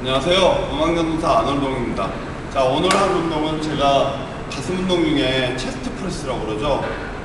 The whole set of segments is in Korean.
안녕하세요. 음악연구사 안월동입니다. 자, 오늘 할 운동은 제가 가슴 운동 중에 체스트 프레스라고 그러죠.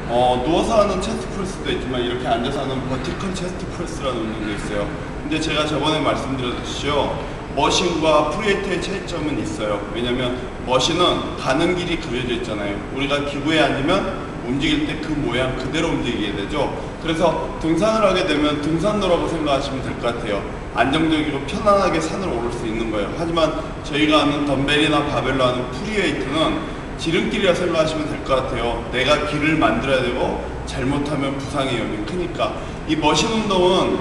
어, 누워서 하는 체스트 프레스도 있지만 이렇게 앉아서 하는 버티컬 체스트 프레스라는 운동도 있어요. 근데 제가 저번에 말씀드렸듯이요. 머신과 프리웨이트의 차이점은 있어요. 왜냐면 머신은 가는 길이 그려져 있잖아요. 우리가 기구에 앉으면 움직일 때 그 모양 그대로 움직이게 되죠. 그래서 등산을 하게 되면 등산로라고 생각하시면 될 것 같아요. 안정적이고 편안하게 산을 오를 수 있는 거예요. 하지만 저희가 하는 덤벨이나 바벨로 하는 프리웨이트는 지름길이라 생각하시면 될 것 같아요. 내가 길을 만들어야 되고 잘못하면 부상의 위험이 크니까 이 머신 운동은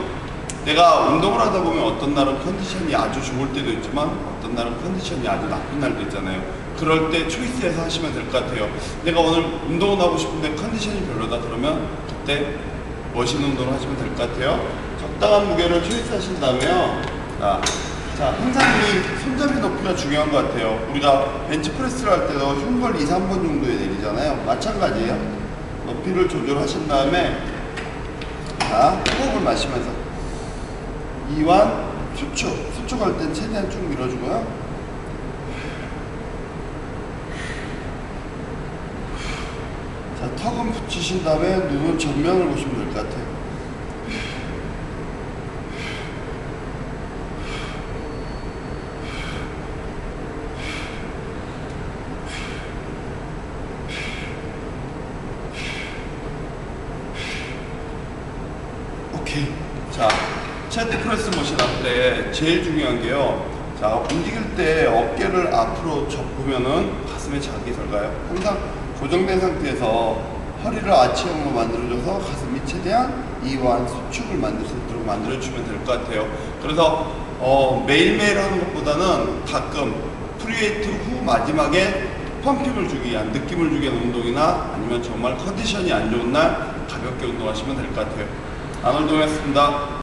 내가 운동을 하다 보면 어떤 날은 컨디션이 아주 좋을 때도 있지만 어떤 날은 컨디션이 아주 나쁜 날도 있잖아요. 그럴 때 초이스해서 하시면 될 것 같아요. 내가 오늘 운동을 하고 싶은데 컨디션이 별로다 그러면 그때 머신 운동을 하시면 될 것 같아요. 적당한 무게를 초이스 하신 다음에요. 자, 자, 항상 이 손잡이 높이가 중요한 것 같아요. 우리가 벤치프레스를 할 때도 흉벌 2, 3번 정도에 내리잖아요. 마찬가지예요. 높이를 조절하신 다음에 자, 호흡을 마시면서 이완, 수축. 수축할 땐 최대한 쭉 밀어주고요. 자, 턱은 붙이신 다음에 눈은 전면을 보시면 될 것 같아요. 자, 체스트 프레스 머신 할 때 제일 중요한 게요. 자, 움직일 때 어깨를 앞으로 접으면은 가슴에 자극이 들어가요. 항상 고정된 상태에서 허리를 아치형으로 만들어줘서 가슴이 최대한 이완 수축을 만들 수 있도록 만들어주면 될 것 같아요. 그래서 어, 매일매일 하는 것보다는 가끔 프리웨이트 후 마지막에 펌핑을 주기 위한 느낌을 주기 위한 운동이나 아니면 정말 컨디션이 안 좋은 날 가볍게 운동하시면 될 것 같아요. 안울동했습니다.